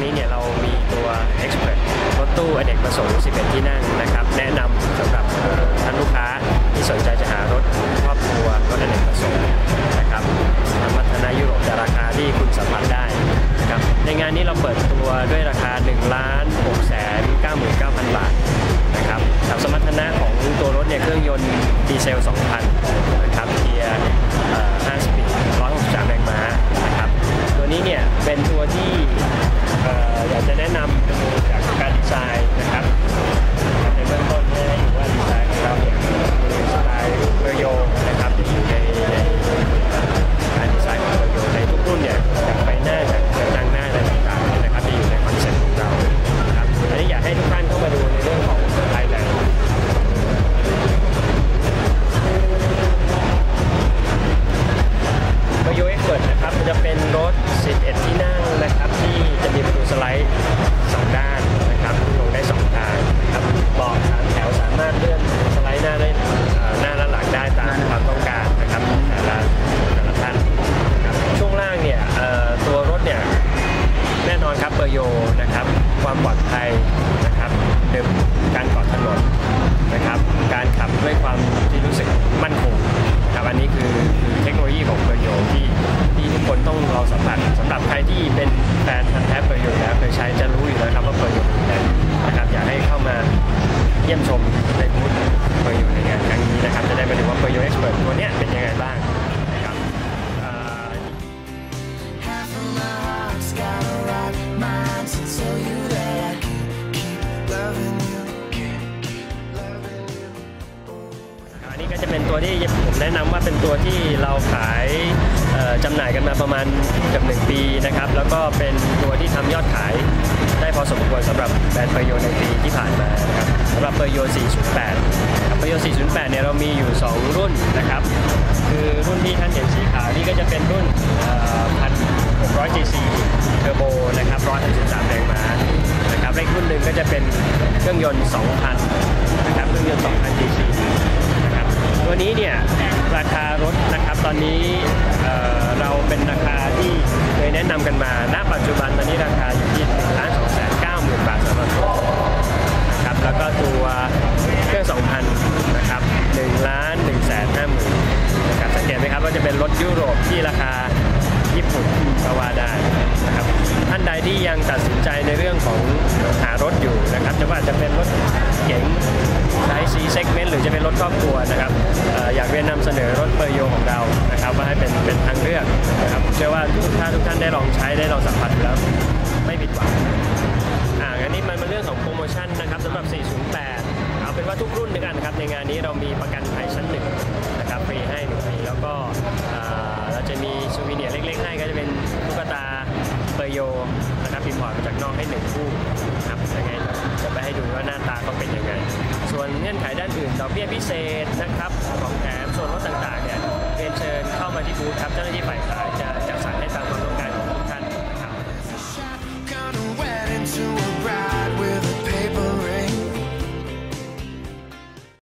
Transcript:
งนี้เนี่ยเรามีตู้อเนกประสงค์ 11 ที่นั่งนะครับ แนะนำสำหรับท่านลูกค้าที่สนใจจะหารถครอบครัวรถอเนกประสงค์นะครับสมรรถนะยุโรปแต่ราคาที่คุณสัมผัสได้นะครับในงานนี้เราเปิดตัวด้วยราคา 1 ล้าน6แสน99,000 บาทนะครับกับสมรรถนะของตัวรถเนี่ยเครื่องยนต์ดีเซล 2,000 นะครับเกียร์5สปีด163แรงม้านะครับตัวนี้เนี่ยเป็นตัวที่ อยากจะแนะนำดูจากการดีไซน์นะครับ 2 ด้านนะครับลงได้ 2 ทางนะครับบาะสามแถวสามารถเลื่อนสไลด์หน้าได้หน้าและหลังได้ตามความต้องการนะครับแต่ละแต่ละท่านนะครับช่วงล่างเนี่ยตัวรถเนี่ยแน่นอนครับเบอร์โยนะครับ ความปลอดภัยนะครับหนึ่งการเกาะถนนนะครับ การขับด้วยความ นนี้ก็จะเป็นตัวที่ผมแนะนำว่าเป็นตัวที่เราขายเอ่อจำหน่ายกันมาประมาณเกับหนึ่งปีนะครับ แล้วก็เป็นตัวที่ทำยอดขายได้พอสมควรสำหรับแบรนด์เปอร์โยในปีที่ผ่านมานะครับสำหรับเปอร์โย 408ครับเปอร์โย 408 เนี่ยเรามีอยู่ 2 รุ่นนะครับ คือรุ่นที่ท่านเห็นสีขาวนี่ก็จะเป็นรุ่น1,600 cc เทอร์โบนะครับ163แรงม้านะครับและรุ่นหนึ่งก็จะเป็นเครื่องยนต์ 2,000 นะครับ เครื่องยนต์ 2,000 cc นี้เนี่ยราคารถนะครับตอนนี้เเราเป็นราคาที่เคยแนะนำกันมา ณ ปัจจุบันตอนนี้ราคาอยู่ที่1ล้าน2แสน9หมื่นบาทสำหรับตัวนะครับแล้วก็ตัวเครื่อง2,000นะครับ1ล้าน1แสน5หมื่นนะครับสังเกตไหมครับว่าจะเป็นรถยุโรปที่ราคาญี่ปุ่นก็ว่าได้นะครับท่านใดที่ยังตัดสินใจในเรื่องของหา จะว่าจะเป็นรถเก๋งไซส์ C segment หรือจะเป็นรถครอบครัวนะครับออยากเรียนนำเสนอรถเปอร์โยของเรานะครับว่าให้เป็นเป็นทางเลือกนะครับเชื่อว่าทุกท่านทุกท่านได้ลองใช้ได้ลองสัมผัสแล้วไม่ผิดหวังอ่างั้นนี่มันเป็นเรื่องของโปรโมชั่นนะครับสำหรับ 408 เอาเป็นว่าทุกรุ่นด้วยกันครับในงานนี้เรามีประกันภัยชั้นหนึ่งนะครับฟรีให้หนึ่งปีแล้วก็เราจะมีซูวิเนียร์เล็กๆให้ก็จะเป็นตุ๊กตา เปอร์โยนะครับพิมพ์พอร์ตมาจากนอกให้หนึ่งคู่นะครับยังไงจะไปให้ดูว่าหน้าตาเขาเป็นยังไง ส่วนเงื่อนไขด้านอื่นดอกเบี้ยพิเศษนะครับของแถมส่วนลดต่างๆเนี่ยเรียนเชิญเข้ามาที่บูธครับเจ้าหน้าที่ฝ่ายขายจะจัดสรรให้ตามความต้อง